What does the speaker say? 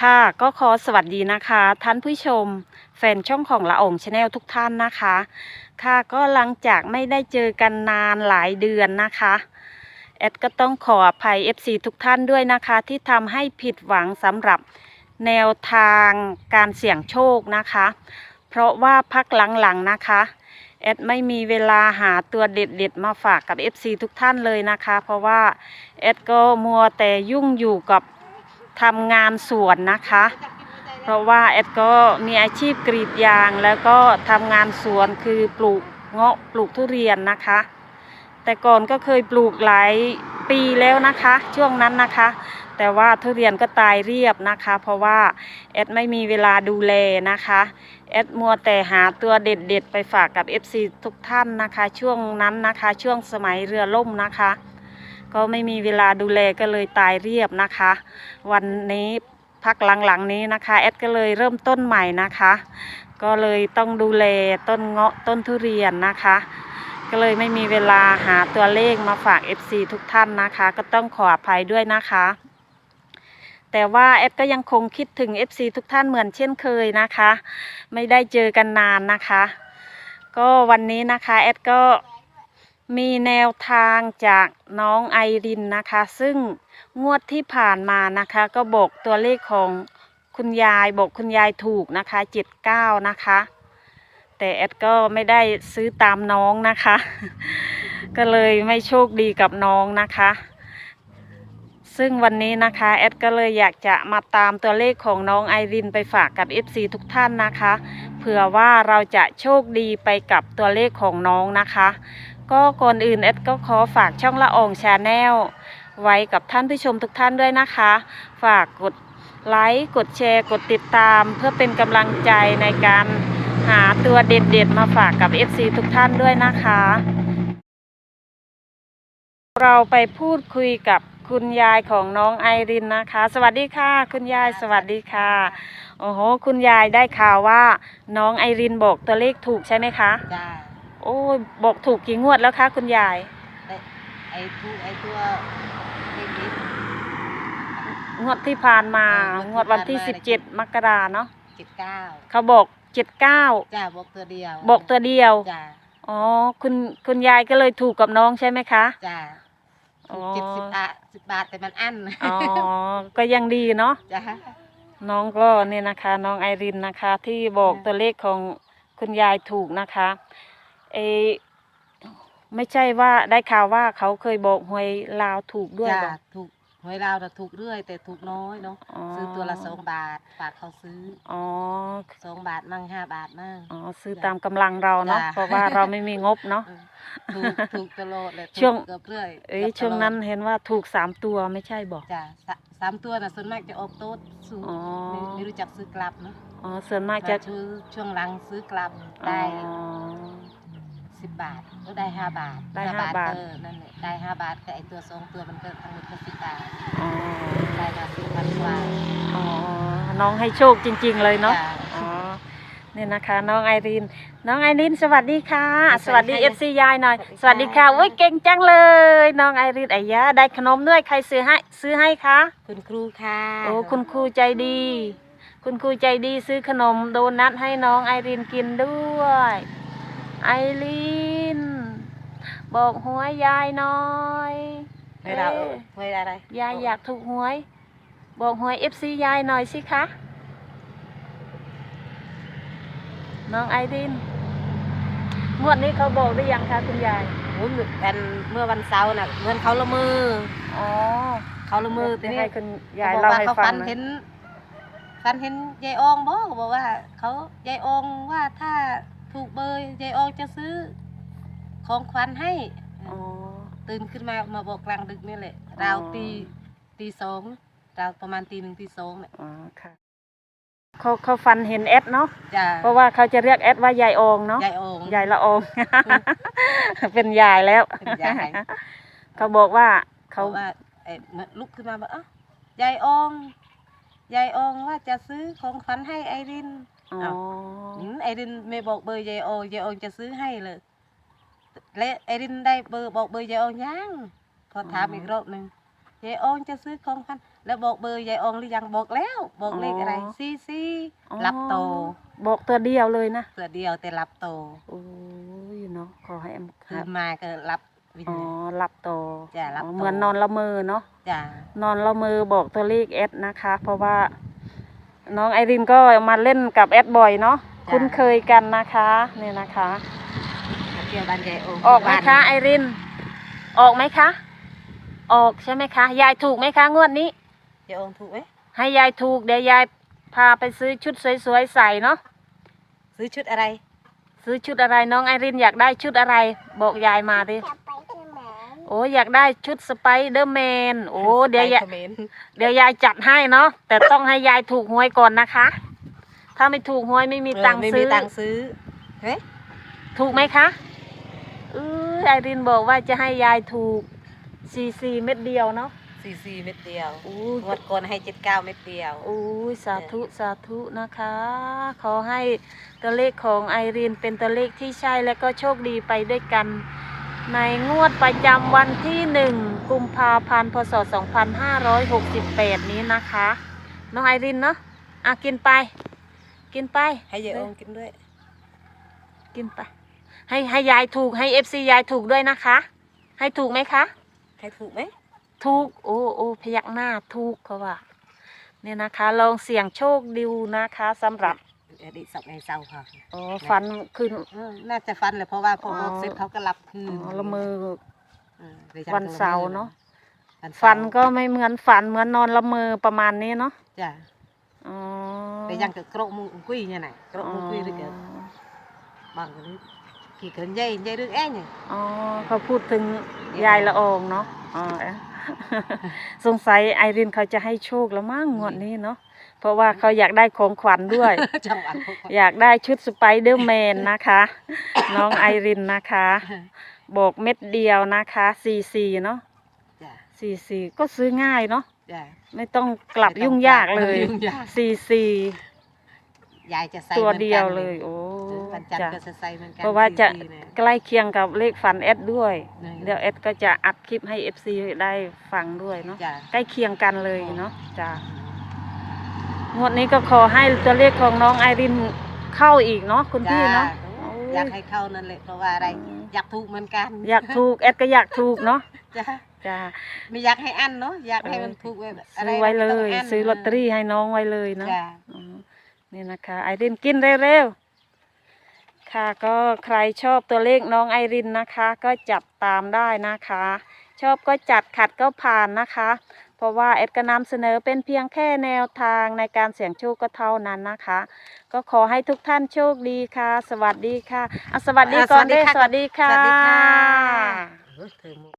ค่ะก็ขอสวัสดีนะคะ ท่านผู้ชม แฟนช่องของละอองชาแนลทุกท่านนะคะ ค่ะก็หลังจากไม่ได้เจอกันนานหลายเดือนนะคะแอดก็ต้องขออภัย FC ทุกท่านด้วยนะคะ ที่ทำให้ผิดหวังสำหรับแนวทางการเสี่ยงโชคนะคะ เพราะว่าพักหลังๆนะคะแอดไม่มีเวลาหาตัวเด็ดๆมาฝากกับ FC ทุกท่านเลยนะคะ เพราะว่าแอดก็มัวแต่ยุ่งอยู่กับ ทำงานสวนนะคะ เพราะว่าแอดก็มีอาชีพกรีดยางแล้วก็ทำงานสวนคือปลูกเงาะปลูกทุเรียนนะคะ แต่ก่อนก็เคยปลูกหลายปีแล้วนะคะ ช่วงนั้นนะคะ แต่ว่าทุเรียนก็ตายเรียบนะคะ เพราะว่าแอดไม่มีเวลาดูแลนะคะแอดมัวแต่หาตัวเด็ดๆไปฝากกับ FC ทุกท่านนะคะ ช่วงนั้นนะคะ ช่วงสมัยเรือล่มนะคะ ก็ไม่มีเวลาดูแลก็เลยตายเรียบนะคะ วันนี้พักหลังๆนี้นะคะแอดก็เลยเริ่มต้นใหม่นะคะ ก็เลยต้องดูแลต้นเงาะต้นทุเรียนนะคะ ก็เลยไม่มีเวลาหาตัวเลขมาฝาก FC ทุกท่านนะคะ ก็ต้องขออภัยด้วยนะคะ แต่ว่าแอดก็ยังคงคิดถึง FC ทุกท่านเหมือนเช่นเคยนะคะ ไม่ได้เจอกันนานนะคะ ก็วันนี้นะคะแอดก็ มีแนวทางจากน้องไอรินนะคะ ซึ่งงวดที่ผ่านมานะคะ ก็บอกตัวเลขของคุณยายบอกคุณยายถูกนะคะเจ็ดเก้านะคะ แต่แอดก็ไม่ได้ซื้อตามน้องนะคะ ก็เลยไม่โชคดีกับน้องนะคะ ซึ่งวันนี้นะคะแอดก็เลยอยากจะมาตามตัวเลขของน้องไอรินไปฝากกับ FC ทุกท่านนะคะ เผื่อว่าเราจะโชคดีไปกับตัวเลขของน้องนะคะ ก็ก่อนอื่นแอดก็ขอฝากช่องละอองชาแนลไว้กับท่านผู้ชมทุกท่านด้วยนะคะ ฝากกดไลค์กดแชร์ กดติดตาม เพื่อเป็นกำลังใจในการหาตัวเด็ดๆ มาฝากกับ FC ทุกท่านด้วยนะคะ เราไปพูดคุยกับคุณยายของน้องไอรินนะคะ สวัสดีค่ะ คุณยายสวัสดีค่ะโอ้โหคุณยายได้ข่าวว่า น้องไอรินบอกตัวเลขถูกใช่ไหมคะจ้า โอ้ยบอกถูกกี่งวดแล้วคะคุณยายได้ไอ้ตัวไอ้ตัวเล็กงวดที่ผ่านมา งวดวันที่สิบเจ็ดมกราเนาะเจ็ดเก้าเขาบอกเจ็ดเก้าจ้าบอกตัวเดียวบอกตัวเดียว จ้าอ๋อ คุณคุณยายก็เลยถูกกับน้องใช่ไหมคะ จ้าอ๋อ เจ็ดสิบบาทสิบบาทแต่มันอั้นอ๋อ ก็ยังดีเนาะ จ้า น้องก็เนี่ยนะคะ น้องไอรินนะคะ ที่บอกตัวเลขของคุณยายถูกนะคะ เออไม่ใช่ว่าได้ข่าวว่าเขาเคยบอกหวยลาวถูกด้วยจ้าบอก ถูกหวยเราวน่ะถูกเรื่อย แต่ถูกน้อยเนาะอ๋อ ซื้อตัวละสองบาทฝากเขาซื้ออ๋อ สองบาทมั่งห้าบาทมั่ง อ๋อ ซื้อตามกำลังเราเนาะ จ้ะ เพราะว่าเราไม่มีงบเนาะ เออถูกถูกตลอดเลยถูกช่วง เกือบเรื่อยเอ้ยกืบตลอดช่วงนั้นเห็นว่าถูกสามตัวไม่ใช่บอก จ้าสะสามตัวน่ะส่วนมากจะออกโต๊ดสูงอ๋อ ไม่ไม่รู้จักซื้อกลับเนาะอ๋อส่วนมากจะจะช่วช่วงหลังซื้อกลับอ๋อได้ สิบบาทก็ได้ห้าบาทได้ห้าบาท เออนั่นแหละได้ห้าบาทก็ไอตัวสองตัวมันก็ทั้งหมดก็สิบบาทอ๋อได้มาสี่พันกว่าอ๋อน้องให้โชคจริง ๆ เลยเนาะจ้อ๋อเนี่ยนะคะน้องไอริน น้องไอรินสวัสดีค่ะ สวัสดีเอฟซียายหน่อย สวัสดีค่ะโอ้ยเก่งจังเลย น้องไอรินไอ้ยะได้ขนมด้วยใครซื้อให้ซื้อให้คะคุณครูค่ะโอ้คุณครูใจดี คุณครูใจดีซื้อขนมโดนัทให้น้องไอรินกินด้วย ไอรินบอกหวยยายหน่อยไม่ได้เอ้ยไม่ได้อะไรยายอยากถูกหวย บอกหวยเอฟซียายหน่อยสิคะน้องไอรินงวดนี้เขาบอกหรือยังคะคุณยายโอ้ยกันเมื่อวันเสาร์น่ะเงินเขาละมืออ๋อเขาละมือทีเดี๋ยวนี้ให้คุณยายขบอกเล่าว่าให้เขาฟัฝังนนะเห็นฝันเห็นยายอองบอกบอกว่า เขายายอองว่าถ้า ถูกเบอร์ยายอองจะซื้อ ของขวัญให้ อ๋อ ตื่นขึ้นมามาบอกกลางดึกนี่แหละอ๋อราวตีตีสองราวประมาณตีหนึ่งตีสองเนี่ยอ๋อค่ะเขาเขาฟันเห็นแอดเนาะจ้าเพราะว่าเขาจะเรียกแอดว่ายายอองเนาะยายออง ยายละออง เป็นยายแล้วเป็นยาย เขาบอกว่าเขาเขาว่าเอ้ยมาลุกขึ้นมาบอกเอ้ายายอองยายอองว่าจะซื้อของขวัญให้ไอริน อ๋ออ้าวอืมไอรินไม่บอกเบอร์ยายอองยายอองจะซื้อให้เลยและไอรินได้เบอร์บอกเบอร์ยายอองยังพอถามอีกรอบหนึ่งยายอองจะซื้อของพันแล้วบอกเบอร์ยายอองหรือยังบอกแล้ว บอกเลขอะไรอ๋อซีซีอ๋อรับโต บอกตัวเดียวเลยนะเพื่อเดียวแต่รับโตโอ้ยเนาะขอให้แอมคือมาก็รับวินอ๋อเลยหลับโตจ้ะหลับอ๋อโตเหมือนนอนละเมอเนาะจ้ะนอนละเมอบอกตัวเลขแอดนะคะ เพราะว่า น้องไอรินก็มาเล่นกับแอดบ่อยเนาะคุ้นเคยกันนะคะเนี่ยนะคะ มาเที่ยวบ้านยายอองออกไหมบ้านคะไอริน ออกไหมคะ ออกใช่ไหมคะ ยายถูกไหมคะงวดนี้ ยายอองถูกไหมให้ยายถูกเดี๋ยวยายพาไปซื้อชุดสวยๆใส่เนาะซื้อชุดอะไรซื้อชุดอะไรน้องไอรินอยากได้ชุดอะไร บอกยายมาดิ โอ้อยากได้ชุดสไปเดอร์แมนโอ้เดี๋ยวยายไปขมรเดี๋ยวยายจัดให้เนาะแต่ต้องให้ยายถูกหวยก่อนนะคะ ถ้าไม่ถูกหวยไม่มีตังค์เไม่ซื้มีอตังค์ซื้อเฮ้ยถูกไหมคะเออไอรินบอกว่าจะให้ยายถูกซีซีเม็ดเดียวเนาะซีซีเม็ดเดียวโอ้งวดก่อนให้เจ็ดเก้าเม็ดเดียวโอ้ยสาธุสาธุนะคะ ขอให้ตัวเลขของไอรินเป็นตัวเลขที่ใช่และก็โชคดีไปด้วยกัน ในงวดประจำวันที่หนึ่งกุมภาพันธ์ พศ 2568 นี้นะคะ น้องไอรินเนาะอะกินไป กินไป ให้ยายอองกินด้วย กินไป ให้ให้ยายถูกให้เอฟซียายถูกด้วยนะคะ ให้ถูกไหมคะ ให้ถูกไหม ถูก โอ้โอ้พยักหน้าถูกเขาว่า เนี่ยนะคะ ลองเสี่ยงโชคดูนะคะสำหรับ เดี๋ยวดิสับในเศร้าค่ะอ๋อฟันขึ้นเออน่าจะฟันเลยเพราะว่าพอออบอกเสร็จเขาก็หลับคือ๋นอละมือเออดิฉัวันเสาร์เนอะวัเสาร์ฟันก็ไม่เหมือนฝันเหมือนนอนละเมอประมาณนี้เนาะจ้ะอ๋อไปยังกับโกรกมุงกุยเนี่ยไหนะโกรกมุงกุยหรือเกิดบางคนกี่เกินใหญ่ใหญ่เรื่องแอ้เนี่ย อ๋อเขาพูดถึงยายละอองเนาะอ๋อสงสัยไอรินเขาจะให้โชคแล้วมั้งงวดนี้เนาะ เพราะว่าเขาอยากได้ของขวัญด้วย จังหวัดพวกเขาอยากได้ชุดสไปเดอร์แมนนะคะ น้องไอรินนะคะบอกเม็ดเดียวนะคะซีซีเนาะจ้ะซีซีก็ซื้อง่ายเนาะจ้ะไม่ต้องกลับไม่ต้องยุ่งยากเลยยุ่งยากซีซียายจะใส่ตัวหมือนกันเดียวเลย โอ้วันจันทจ้ะ ร์ก็จะใส่เหมือนกันเพราะว่าจะ สี่ๆเนี่ยใกล้เคียงกับเลขฝันแอดด้วยนี่เดี๋ยวแอดก็จะอัดคลิปให้ FC ได้ฟังด้วยเนาะจ้ะ ใกล้เคียงกันเลยเนาะจ้ะ งวดนี้ก็ขอให้ตัวเลขของน้องไอรินเข้าอีกเนาะคุณพี่เนาะจ้อยากให้เข้านั่นแหละเพราะว่าอะไรอืมอยากถูกเหมือนกัน อยากถูกแอดก็อยากถูกเนาะจ้ะจ้ะไม่อยากให้อันเนาะอยากให้มันถูกแบบอะไรซื้อไว้เลม่ต้งยนซื้อลอตเตอรี่ให้น้องไว้เลยเนาะจ้ะอ๋อนี่นะคะไอรินกินเร็วๆค่ะก็ใครชอบตัวเลขน้องไอรินนะคะ ก็จัดตามได้นะคะ ชอบก็จัดขัดก็ผ่านนะคะ เพราะว่าเอ็ดก็นำเสนอเป็นเพียงแค่แนวทางในการเสี่ยงโชคก็เท่านั้นนะคะ ก็ขอให้ทุกท่านโชคดีค่ะ สวัสดีค่ะอะสวัสดีก่อนเด้อสวัสดีค่ะ สวัสดีค่ะเออเธอมุ